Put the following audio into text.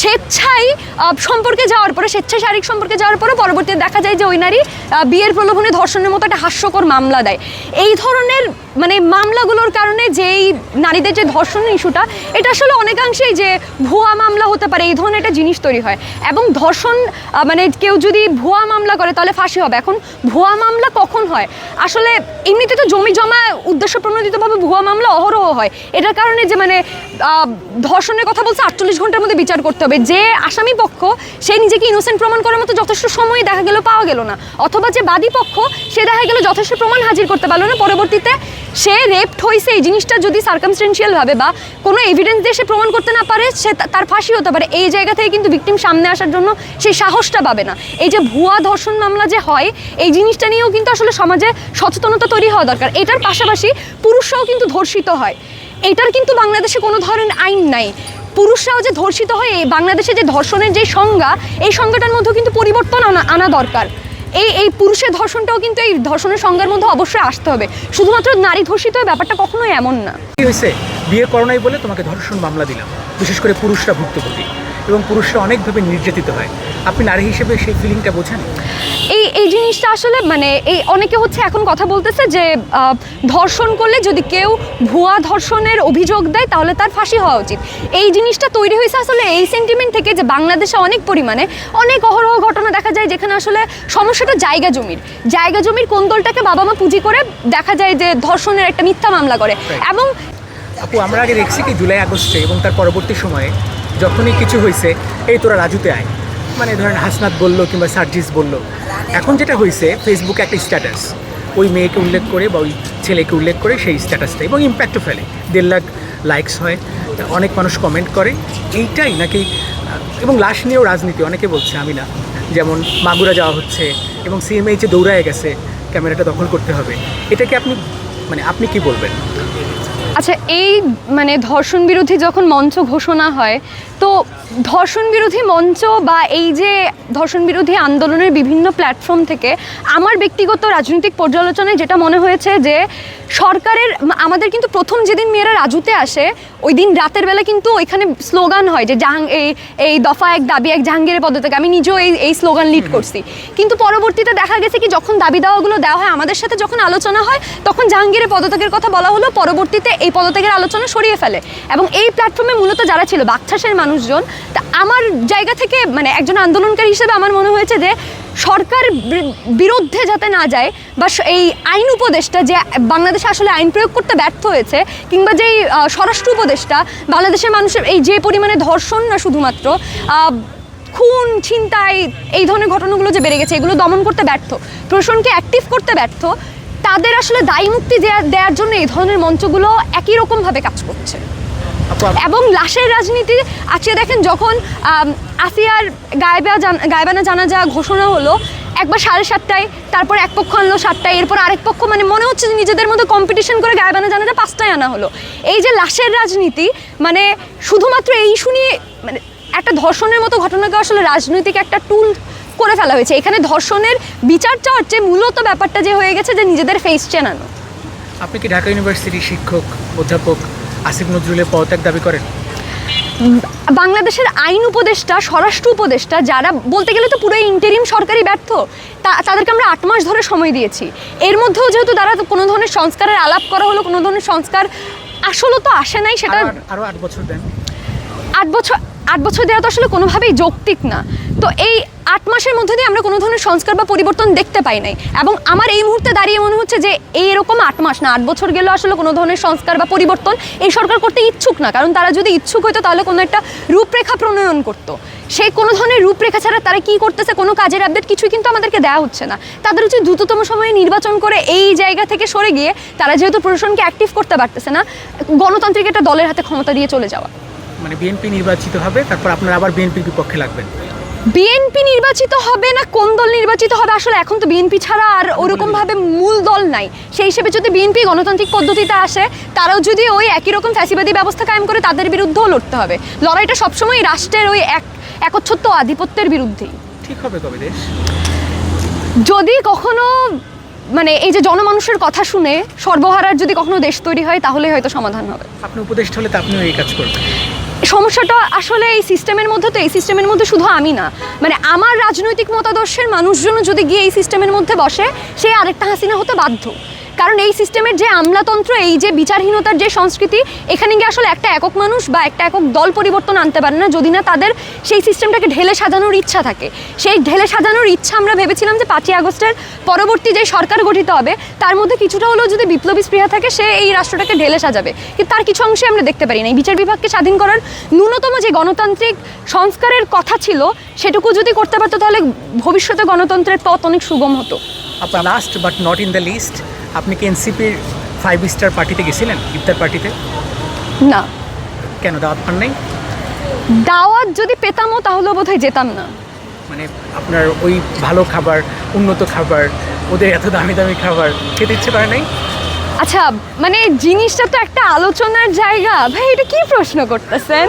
স্বেচ্ছায় সম্পর্কে যাওয়ার পরে, স্বেচ্ছায় শারীরিক সম্পর্কে যাওয়ার পরে পরবর্তীতে দেখা যায় যে ওই নারী বিয়ের প্রলোভনে ধর্ষণের মতো একটা হাস্যকর মামলা দেয়। এই ধরনের মানে মামলাগুলোর কারণে যেই নারীদের যে ধর্ষণ ইস্যুটা, এটা আসলে অনেকাংশেই যে ভুয়া মামলা হতে পারে, এই ধরনের একটা জিনিস তৈরি হয়। এবং ধর্ষণ মানে কেউ যদি ভুয়া মামলা করে তাহলে ফাঁসি হবে। এখন ভুয়া মামলা কখন হয়? আসলে এমনিতে তো জমি জমা উদ্দেশ্য প্রণোদিতভাবে ভুয়া মামলা অহরহ হয়। এটার কারণে যে মানে ধর্ষণের কথা বলছে, আটচল্লিশ ঘণ্টার মধ্যে বিচার করতে হবে। যে আসামি পক্ষ, সে নিজেকে ইনোসেন্ট প্রমাণ করার মতো যথেষ্ট সময় দেখা গেল পাওয়া গেল না। অথবা যে বাদী পক্ষ, সে দেখা গেল যথেষ্ট প্রমাণ হাজির করতে পারল না। পরবর্তীতে সে রেপড হয়েছে এই জিনিসটা যদি সার্কামস্টেন্সিয়াল ভাবে বা কোনো এভিডেন্স দিয়ে সে প্রমাণ করতে না পারে, সে তার ফাঁসি হতে পারে। এই জায়গা থেকে কিন্তু ভিকটিম সামনে আসার জন্য সেই সাহসটা পাবে না। এই যে ভুয়া ধর্ষণ মামলা যে হয়, এই জিনিসটা নিয়েও কিন্তু আসলে সমাজে সচেতনতা তৈরি হওয়া দরকার। এটার পাশাপাশি পুরুষরাও কিন্তু ধর্ষিত হয়। এটার কিন্তু বাংলাদেশে কোনো ধরনের আইন নাই। পুরুষরাও যে ধর্ষিত হয় বাংলাদেশে যে ধর্ষণের যে সংজ্ঞা, এই সংজ্ঞাটার মধ্যেও কিন্তু পরিবর্তন আনা আনা দরকার। এই এই পুরুষের ধর্ষণটাও কিন্তু এই ধর্ষণের সংজ্ঞার মধ্যে অবশ্যই আসতে হবে। শুধুমাত্র নারী ধর্ষিত ব্যাপারটা কখনোই এমন না। কি হয়েছে? বিয়ে করো নাই বলে তোমাকে ধর্ষণ মামলা দিলাম। বিশেষ করে পুরুষরা ভুক্তভোগী। এবং পুরুষরা অনেকভাবে নির্যাতিত হয়। আপনি নারী হিসেবে সেই ফিলিংটা বোঝেন? এই এই জিনিসটা আসলে মানে এই অনেকে হচ্ছে এখন কথা বলতেছে যে ধর্ষণ করলে যদি কেউ ভুয়া ধর্ষণের অভিযোগ দেয় তাহলে তার ফাঁসি হওয়া উচিত। এই জিনিসটা তৈরি হয়েছে আসলে এই সেন্টিমেন্ট থেকে যে বাংলাদেশে অনেক পরিমাণে অনেক অহরহ ঘটনা দেখা যায় যেখানে আসলে সমস্যাটা জায়গা জমির। জায়গা জমির কোন দলটাকে বাবা মা পুঁজি করে দেখা যায় যে ধর্ষণের একটা মিথ্যা মামলা করে। এবং আপু আমরা আগে দেখছি কি জুলাই আগস্টে এবং তার পরবর্তী সময়ে যখনই কিছু হয়েছে এই তোরা রাজুতে আয়। মানে ধরেন হাসনাত বলল কিংবা সার্জিস বলল। এখন যেটা হয়েছে ফেসবুকে একটা স্ট্যাটাস ওই মেয়েকে উল্লেখ করে বা ওই ছেলেকে উল্লেখ করে সেই স্ট্যাটাসটা এবং ইম্প্যাক্টও ফেলে। দেড় লাখ লাইকস হয়, অনেক মানুষ কমেন্ট করে। এইটাই নাকি, এবং লাশ নিয়েও রাজনীতি, অনেকে বলছে, আমি না। যেমন মাগুরা যাওয়া হচ্ছে এবং সিএমএইচে দৌড়ায় গেছে, ক্যামেরাটা দখল করতে হবে। এটাকে আপনি মানে আপনি কি বলবেন? আচ্ছা এই মানে ধর্ষণ বিরোধী যখন মঞ্চ ঘোষণা হয় তো ধর্ষণ বিরোধী মঞ্চ বা এই যে ধর্ষণ বিরোধী আন্দোলনের বিভিন্ন প্ল্যাটফর্ম থেকে আমার ব্যক্তিগত রাজনৈতিক পর্যালোচনায় যেটা মনে হয়েছে যে সরকারের আমাদের কিন্তু প্রথম যেদিন মেয়েরা রাজুতে আসে ওই দিন রাতের বেলা কিন্তু ওইখানে স্লোগান হয় যে জাহাং এই এই দফা এক দাবি এক জাহাঙ্গীরের পদত্যাগ আমি নিজেও এই এই স্লোগান লিড করছি। কিন্তু পরবর্তীতে দেখা গেছে কি যখন দাবি দাওয়াগুলো দেওয়া হয় আমাদের সাথে যখন আলোচনা হয় তখন জাহাঙ্গীরের পদত্যাগের কথা বলা হলো পরবর্তীতে এই পদত্যাগের আলোচনা সরিয়ে ফেলে। এবং এই প্ল্যাটফর্মে মূলত যারা ছিল বাকছাসের মানুষজন, তা আমার জায়গা থেকে মানে একজন আন্দোলনকারী হিসেবে আমার মনে হয়েছে যে সরকার বিরুদ্ধে যাতে না যায় বা এই আইন উপদেষ্টা যে বাংলাদেশে আসলে আইন প্রয়োগ করতে ব্যর্থ হয়েছে কিংবা যেই স্বরাষ্ট্র উপদেষ্টা, বাংলাদেশের মানুষের এই যে পরিমাণে ধর্ষণ না শুধুমাত্র খুন, ছিনতাই, এই ধরনের ঘটনাগুলো যে বেড়ে গেছে, এগুলো দমন করতে ব্যর্থ। প্রশাসনকে অ্যাক্টিভ করতে ব্যর্থ। তাদের আসলে দায়ী মুক্তি দেওয়ার জন্য এই ধরনের মঞ্চগুলো একই রকমভাবে কাজ করছে। এবং লাশের রাজনীতি আজকে দেখেন যখন আসিয়ার গায়েবা জান- গায়েবানা জানাজা ঘোষণা হলো একবার সাড়ে সাতটায় তারপর এক পক্ষ আনলো সাতটায় এরপর আরেক পক্ষ মানে মনে হচ্ছে যে নিজেদের মধ্যে কম্পিটিশন করে গায়েবানা জানাজা পাঁচটায় আনা হলো। এই যে লাশের রাজনীতি মানে শুধুমাত্র এই শুনিয়ে মানে একটা ধর্ষণের মতো ঘটনাকে আসলে রাজনৈতিক একটা টুল করে ফেলা হয়েছে। এখানে ধর্ষণের বিচার চাওয়ার চেয়ে মূলত ব্যাপারটা যে হয়ে গেছে যে নিজেদের ফেস চেনানো। আপনি কি ঢাকা ইউনিভার্সিটির শিক্ষক অধ্যাপক আসিফ নজরুলের পদত্যাগ দাবি করেন? বাংলাদেশের আইন উপদেষ্টা স্বরাষ্ট্র উপদেষ্টা যারা বলতে গেলে তো পুরো ইন্টারিম সরকারি ব্যর্থ তা- তাদেরকে আমরা আট মাস ধরে সময় দিয়েছি। এর মধ্যেও যেহেতু তারা তো কোনো ধরনের সংস্কারের আলাপ করা হলো কোনো ধরনের সংস্কার আসলে তো আসে নাই সেটা আরো- আরও আট বছর দেন। আট বছর আট বছর দেওয়া তো আসলে কোনোভাবেই যৌক্তিক না। তো এই আট মাসের মধ্যে দিয়ে আমরা কোনো ধরনের সংস্কার বা পরিবর্তন দেখতে পাই নাই। এবং আমার এই মুহূর্তে দাঁড়িয়ে মনে হচ্ছে যে এইরকম আট মাস না, আট বছর গেলেও আসলে কোনো ধরনের সংস্কার বা পরিবর্তন এই সরকার করতে ইচ্ছুক না। কারণ তারা যদি ইচ্ছুক হতো তাহলে কোনো একটা রূপরেখা প্রণয়ন করতো। সেই কোনো ধরনের রূপরেখা ছাড়া তারা কি করতেছে, কোনো কাজের আপডেট কিছুই কিন্তু আমাদেরকে দেওয়া হচ্ছে না। তাদের উচিত দ্রুততম সময়ে নির্বাচন করে এই জায়গা থেকে সরে গিয়ে তারা যেহেতু প্রশাসনকে অ্যাক্টিভ করতে পারতেছে না, গণতান্ত্রিক একটা দলের হাতে ক্ষমতা দিয়ে চলে যাওয়া। মানে বিএনপি নির্বাচিত হবে, তারপর আপনারা আবার বিএনপির বিপক্ষে লাগবেন। বিএনপি নির্বাচিত হবে না? কোন দল নির্বাচিত হবে? আসলে এখন তো বিএনপি ছাড়া আর ওরকম ভাবে মূল দল নাই। সেই হিসেবে যদি বিএনপি গণতান্ত্রিক পদ্ধতিতে আসে তারাও যদি ওই একই রকম ফ্যাসিবাদী ব্যবস্থা কায়েম করে তাদের বিরুদ্ধেও লড়তে হবে। লড়াইটা সবসময় রাষ্ট্রের ওই এক একচ্ছত্ব আধিপত্যের বিরুদ্ধেই। ঠিক হবে কবে দেশ। যদি কখনো মানে এই যে জনমানুষের কথা শুনে সর্বহারার যদি কখনো দেশ তৈরি হয় তাহলে হয়তো সমাধান হবে। আপনি উপদেষ্টা হলে তো আপনিও এই কাজ করবেন। সমস্যাটা আসলে এই সিস্টেমের মধ্যে তো, এই সিস্টেমের মধ্যে শুধু আমি না। মানে আমার রাজনৈতিক মতাদর্শের মানুষজন যদি গিয়ে এই সিস্টেমের মধ্যে বসে, সে আরেকটা হাসিনা হতে বাধ্য। কারণ এই সিস্টেমের যে আমলাতন্ত্র, এই যে বিচারহীনতার যে সংস্কৃতি, এখানে গিয়ে আসলে একটা একক মানুষ বা একটা একক দল পরিবর্তন আনতে পারে না, যদি না তাদের সেই সিস্টেমটাকে ঢেলে সাজানোর ইচ্ছা থাকে। সেই ঢেলে সাজানোর ইচ্ছা আমরা ভেবেছিলাম যে পাঁচই আগস্টের পরবর্তী যে সরকার গঠিত হবে, তার মধ্যে কিছুটা হলেও যদি বিপ্লবী স্পৃহা থাকে, সে এই রাষ্ট্রটাকে ঢেলে সাজাবে। কিন্তু তার কিছু অংশে আমরা দেখতে পারি না। এই বিচার বিভাগকে স্বাধীন করার ন্যূনতম যে গণতান্ত্রিক সংস্কারের কথা ছিল, সেটুকু যদি করতে পারতো, তাহলে ভবিষ্যতে গণতন্ত্রের পথ অনেক সুগম হতো। Last but not in the list আপনি কি এনসিপির ফাইভ স্টার পার্টিতে গেছিলেন ইফতার পার্টিতে? না। কেন দাওয়াত পান নাই? দাওয়াত যদি পেতামও তাহলে বোধহয় যেতাম না। মানে আপনার ওই ভালো খাবার উন্নত খাবার ওদের এত দামি দামি খাবার খেতে ইচ্ছে করে নাই? আচ্ছা মানে জিনিসটা তো একটা আলোচনার জায়গা। ভাই এটা কি প্রশ্ন করতেছেন?